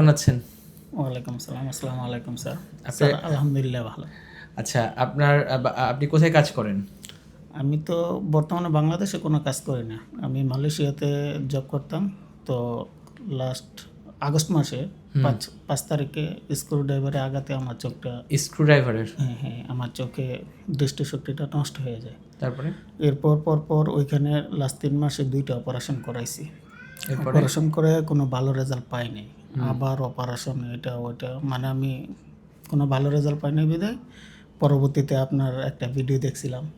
কেমন আছেন? ওয়ালাইকুম আসসালাম আসসালামু আলাইকুম স্যার। স্যার আলহামদুলিল্লাহ ভালো। আচ্ছা আপনার আপনি কোথায় কাজ করেন? আমি তো বর্তমানে বাংলাদেশে কোনো কাজ করি না। আমি মালয়েশিয়াতে জব করতাম তো লাস্ট আগস্ট মাসে পাঁচ পাঁচ তারিখে স্ক্রু ড্রাইভারে আঘাতে আমার চোখটা স্ক্রু ড্রাইভারের হ্যাঁ হ্যাঁ আমার চোখে দৃষ্টিশক্তিটা নষ্ট হয়ে যায়। তারপরে? এরপর পর পর ওইখানে লাস্ট তিন মাসে দুইটা অপারেশন করাইছি। অপারেশন করে কোনো ভালো রেজাল্ট পাইনি। আবার অপারেশন এটা ওটা মানে আমি কোনো ভালো রেজাল্ট পাইনি বিদায় পরবর্তীতে আপনার একটা ভিডিও দেখছিলাম।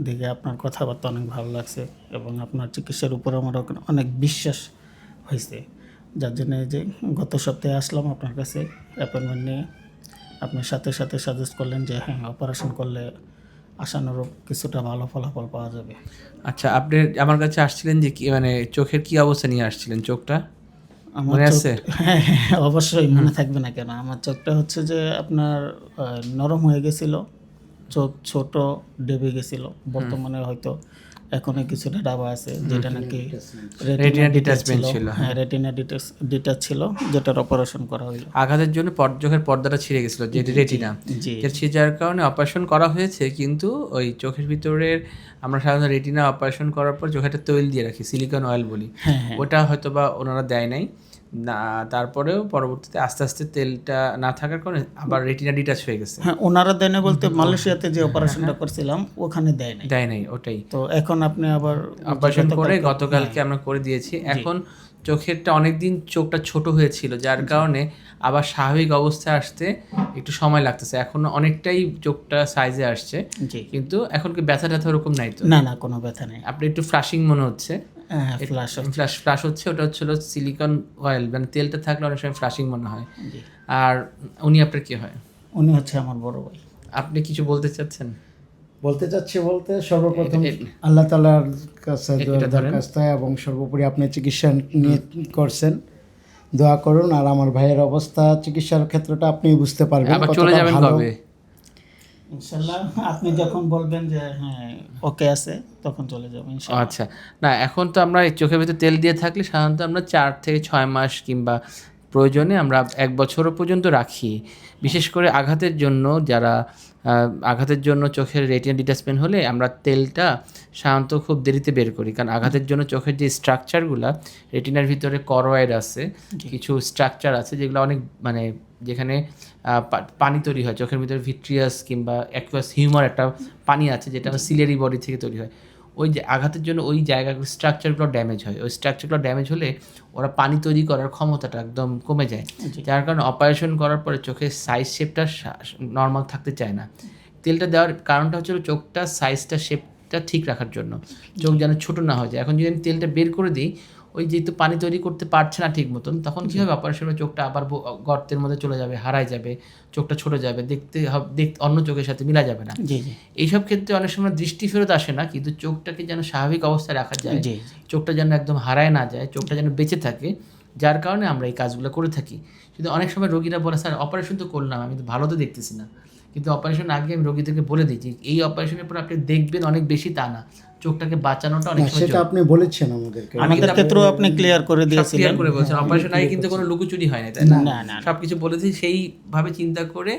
দেখে আপনার কথাবার্তা অনেক ভালো লাগছে এবং আপনার চিকিৎসার উপর আমার অনেক- অনেক বিশ্বাস হয়েছে। যার জন্য যে গত সপ্তাহে আসলাম আপনার কাছে অ্যাপয়েন্টমেন্ট নিয়ে। আপনি সাথে সাথে সাজেস্ট করলেন যে হ্যাঁ অপারেশন করলে আশানুরূপ কিছুটা ভালো ফলাফল পাওয়া যাবে। আচ্ছা আপনি আমার কাছে আসছিলেন যে কি মানে চোখের কি অবস্থা নিয়ে আসছিলেন চোখটা? আমার আছে? হ্যাঁ হ্যাঁ, অবশ্যই মনে থাকবে না কেন? আমার চোখটা হচ্ছে যে আপনার নরম হয়ে গেছিল। চোখ ছোট ডেবে গেছিল। বর্তমানে হয়তো এখনও কিছুটা ডাবা আছে যেটা নাকি Retina detachment ছিল, হ্যাঁ। রেটিনা ডিটাচ ছিল যেটার অপারেশন করা হইল। আঘাতের জন্য চোখের পর্দাটা ছিঁড়ে গেছিল যে রেটিনা ছিঁড়ে যাওয়ার কারণে অপারেশন করা হয়েছে কিন্তু ওই চোখের ভিতরের আমরা সাধারণত রেটিনা অপারেশন করার পর চোখে একটা তৈল দিয়ে রাখি সিলিকন অয়েল বলি। হ্যাঁ হ্যাঁ। ওটা হয়তো বা ওনারা দেয় নাই। না তারপরেও পরবর্তীতে আস্তে আস্তে তেলটা না থাকার কারণে আবার রেটিনা ডিটাচ হয়ে গেছে। হ্যাঁ ওনারা দেয় না বলতে মালয়েশিয়াতে যে অপারেশনটা করছিলাম ওখানে দেয় নাই। দেয় নাই ওটাই। তো এখন আপনি আবার অপারেশন করে গতকালকে আমরা করে দিয়েছি। এখন চোখেরটা অনেকদিন চোখটা ছোট হয়েছিল যার কারণে আবার স্বাভাবিক অবস্থায় আসতে একটু সময় লাগতেছে। এখন অনেকটাই চোখটা সাইজে আসছে কিন্তু এখন কি ব্যথা ট্যাথা ওরকম নাই তো? না না কোনো ব্যথা নেই। আপনি একটু ফ্লাশিং মনে হচ্ছে। হ্যাঁ ফ্লাশ ফ্লাশ ফ্লাশ হচ্ছে। ওটা হচ্ছিল সিলিকন অয়েল মানে তেলটা থাকলে অনেক সময় ফ্লাশিং মনে হয়। আর উনি আপনার কি হয়? উনি হচ্ছে আমার বড় ভাই। আপনি কিছু বলতে চাচ্ছেন? বলতে চাচ্ছি বলতে সর্বপ্রথম আল্লাহ তালার কাছে দরখাস্ত এবং সর্বোপরি আপনি চিকিৎসা নিয়ে করছেন। দোয়া করুন আর আমার ভাইয়ের অবস্থা চিকিৎসার ক্ষেত্রটা আপনি বুঝতে পারবেন চলে যাবেন ইনশাল্লাহ। আপনি যখন বলবেন যে হ্যাঁ ওকে আছে, তখন চলে যাব আচ্ছা। না, এখন তো আমরা চোখের ভিতরে তেল দিয়ে থাকলে সাধারণত আমরা চার থেকে ছয় মাস কিংবা প্রয়োজনে আমরা এক বছরও পর্যন্ত রাখি। বিশেষ করে আঘাতের জন্য যারা আঘাতের জন্য চোখের রেটিনা ডিটাচমেন্ট হলে আমরা তেলটা সাধারণত খুব দেরিতে বের করি। কারণ আঘাতের জন্য চোখের যে স্ট্রাকচারগুলো রেটিনার ভিতরে করয়েড আছে কিছু স্ট্রাকচার আছে যেগুলো অনেক মানে যেখানে পানি তৈরি হয়। চোখের ভিতরে ভিট্রিয়াস কিংবা অ্যাকুয়াস হিউমার একটা পানি আছে যেটা সিলেরি বডি থেকে তৈরি হয়। ওই যে আঘাতের জন্য ওই জায়গাগুলো স্ট্রাকচারগুলো ড্যামেজ হয়। ওই স্ট্রাকচারগুলো ড্যামেজ হলে ওরা পানি তৈরি করার ক্ষমতাটা একদম কমে যায়। যার কারণে অপারেশন করার পরে চোখের সাইজ শেপটা নর্মাল থাকতে চায় না। তেলটা দেওয়ার কারণটা হচ্ছিল চোখটা সাইজটা শেপটা ঠিক রাখার জন্য। চোখ যেন ছোটো না হয়ে যায়। এখন যদি আমি তেলটা বের করে দিই ওই যেহেতু পানি তৈরি করতে পারছে না ঠিক মতন তখন কী হবে? অপারেশনের চোখটা আবার গর্তের মধ্যে চলে যাবে হারায় যাবে চোখটা ছোট যাবে দেখতে হব- দেখতে অন্য চোখের সাথে মিলা যাবে না। এইসব ক্ষেত্রে অনেক সময় দৃষ্টি ফেরত আসে না কিন্তু চোখটাকে যেন স্বাভাবিক অবস্থায় রাখা যায় চোখটা যেন একদম হারায় না যায় চোখটা যেন বেঁচে থাকে যার কারণে আমরা এই কাজগুলো করে থাকি। কিন্তু অনেক সময় রোগীরা বলে স্যার অপারেশন তো করলাম আমি তো ভালো তো দেখতেছি না। কিন্তু অপারেশন আগে আমি রোগীদেরকে বলে যে এই অপারেশনের পর আপনি দেখবেন অনেক বেশি তা না। চোখটাকে বাঁচানোটা অনেক সময় সেটা আপনি বলেছেন আমাদেরকে আমাদের ক্ষেত্রেও আপনি ক্লিয়ার করে ক্লিয়ার করে বলছেন। অপারেশন আগে কিন্তু কোনো লুকোচুরি হয় না তাই না? না না সবকিছু বলেছি সেইভাবে চিন্তা করে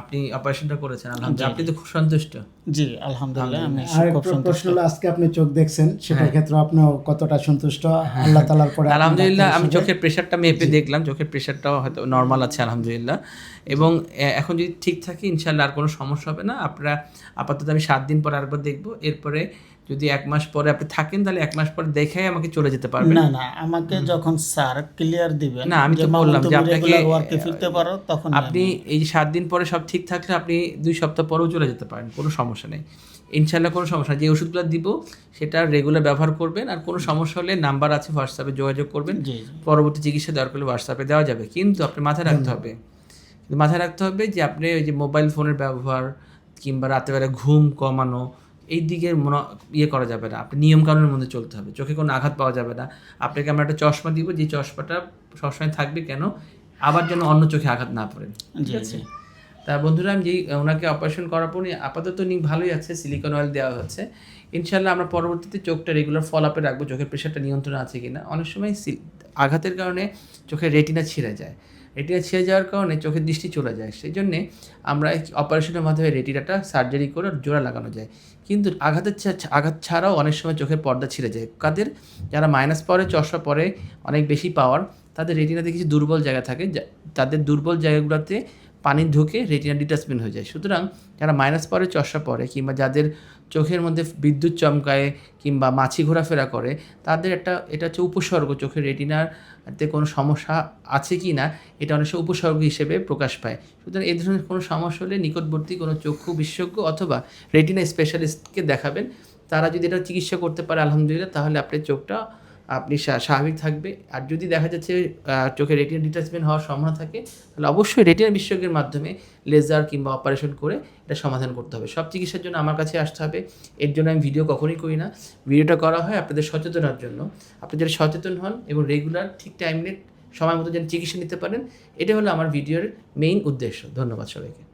আপনি অপারেশনটা করেছেন আলহামদুলিল্লাহ। আপনি তো খুব সন্তুষ্ট। জি আলহামদুলিল্লাহ আমি খুব সন্তুষ্ট। প্রশ্ন হলো আজকে আপনি চোখ দেখছেন হ্যাঁ। সেটার ক্ষেত্রে আপনিও কতটা সন্তুষ্ট? আল্লাহ তালার পরে আলহামদুলিল্লাহ আমি চোখের প্রেশারটা মেপে দেখলাম চোখের প্রেশারটাও হয়তো নরমাল আছে আলহামদুলিল্লাহ। এবং এখন যদি ঠিক থাকে ইনশাল্লাহ আর কোনো সমস্যা হবে না। আপনারা আপাতত আমি সাত দিন পর আরেকবার দেখব। এরপরে যদি এক মাস পরে আপনি থাকেন তাহলে এক মাস পরে দেখে আমাকে চলে যেতে পারবেন। না না আমাকে যখন স্যার ক্লিয়ার দিবেন না, আমি তো বললাম যে আপনাকে- ওয়ার্কে ফিরতে পারো তখন আপনি এই যে সাত দিন পরে সব ঠিক থাকলে আপনি দুই সপ্তাহ পরেও চলে যেতে পারেন কোনো সমস্যা নেই। ইনশাল্লাহ কোনো সমস্যা নেই। যে ওষুধগুলো দিব সেটা রেগুলার ব্যবহার করবেন আর কোনো সমস্যা হলে নাম্বার আছে হোয়াটসঅ্যাপে যোগাযোগ করবেন। পরবর্তী চিকিৎসা দরকার হলে হোয়াটসঅ্যাপে দেওয়া যাবে। কিন্তু আপনি মাথায় রাখতে হবে মাথায় রাখতে হবে যে আপনি ওই যে মোবাইল ফোনের ব্যবহার কিংবা রাতেবেলা ঘুম কমানো এই দিকে মনো- ইয়ে করা যাবে না। আপনি নিয়মকানুনের মধ্যে চলতে হবে। চোখে কোনো আঘাত পাওয়া যাবে না। আপনাকে আমরা একটা চশমা দিব যে চশমাটা সবসময় থাকবে কেন? আবার যেন অন্য চোখে আঘাত না পড়ে। ঠিক আছে? তা বন্ধুরা আমি যেই ওনাকে অপারেশন করার পর আপাতত উনি ভালোই আছে সিলিকন অয়েল দেওয়া হচ্ছে। ইনশাল্লাহ আমরা পরবর্তীতে চোখটা রেগুলার ফলো আপে রাখব চোখের প্রেশারটা নিয়ন্ত্রণ আছে কিনা। অনেক সময় আঘাতের কারণে চোখের রেটিনা ছিঁড়ে যায়। রেটিনা ছিঁড়ে যাওয়ার কারণে চোখের দৃষ্টি চলে যায়। সেই জন্যে আমরা অপারেশনের মাধ্যমে রেটিনাটা সার্জারি করে জোড়া লাগানো যায়। কিন্তু আঘাতের আঘাত ছাড়াও অনেক সময় চোখের পর্দা ছিঁড়ে যায়। কাদের? যারা মাইনাস পরে, চশমা পরে অনেক বেশি পাওয়ার তাদের রেটিনাতে কিছু দুর্বল জায়গা থাকে। তাদের দুর্বল জায়গাগুলোতে পানি ঢুকে রেটিনা ডিটাচমেন্ট হয়ে যায়। সুতরাং যারা মাইনাস পরে চশমা পরে কিংবা যাদের চোখের মধ্যে বিদ্যুৎ চমকায় কিংবা মাছি ঘোরাফেরা করে, তাদের একটা, এটা হচ্ছে উপসর্গ। চোখের রেটিনাতে কোনো সমস্যা আছে কি না, এটা অনেক উপসর্গ হিসেবে প্রকাশ পায়। সুতরাং এই ধরনের কোনো সমস্যা হলে নিকটবর্তী কোনো চক্ষু বিশেষজ্ঞ অথবা রেটিনা স্পেশালিস্টকে দেখাবেন। তারা যদি এটা চিকিৎসা করতে পারে, আলহামদুলিল্লাহ, তাহলে আপনার চোখটা আপনি স্বা- স্বাভাবিক থাকবে। আর যদি দেখা যাচ্ছে চোখে রেটিনা ডিটাচমেন্ট হওয়ার সম্ভাবনা থাকে, তাহলে অবশ্যই রেটিনা বিশেষজ্ঞের মাধ্যমে লেজার কিংবা অপারেশন করে এটা সমাধান করতে হবে। সব চিকিৎসার জন্য আমার কাছে আসতে হবে। এর জন্য আমি ভিডিও কখনোই করি না। ভিডিওটা করা হয় আপনাদের সচেতনার জন্য। আপনি যারা সচেতন হন এবং রেগুলার ঠিক টাইমে সময় মতো যেন চিকিৎসা নিতে পারেন, এটা হলো আমার ভিডিওর মেইন উদ্দেশ্য। ধন্যবাদ সবাইকে।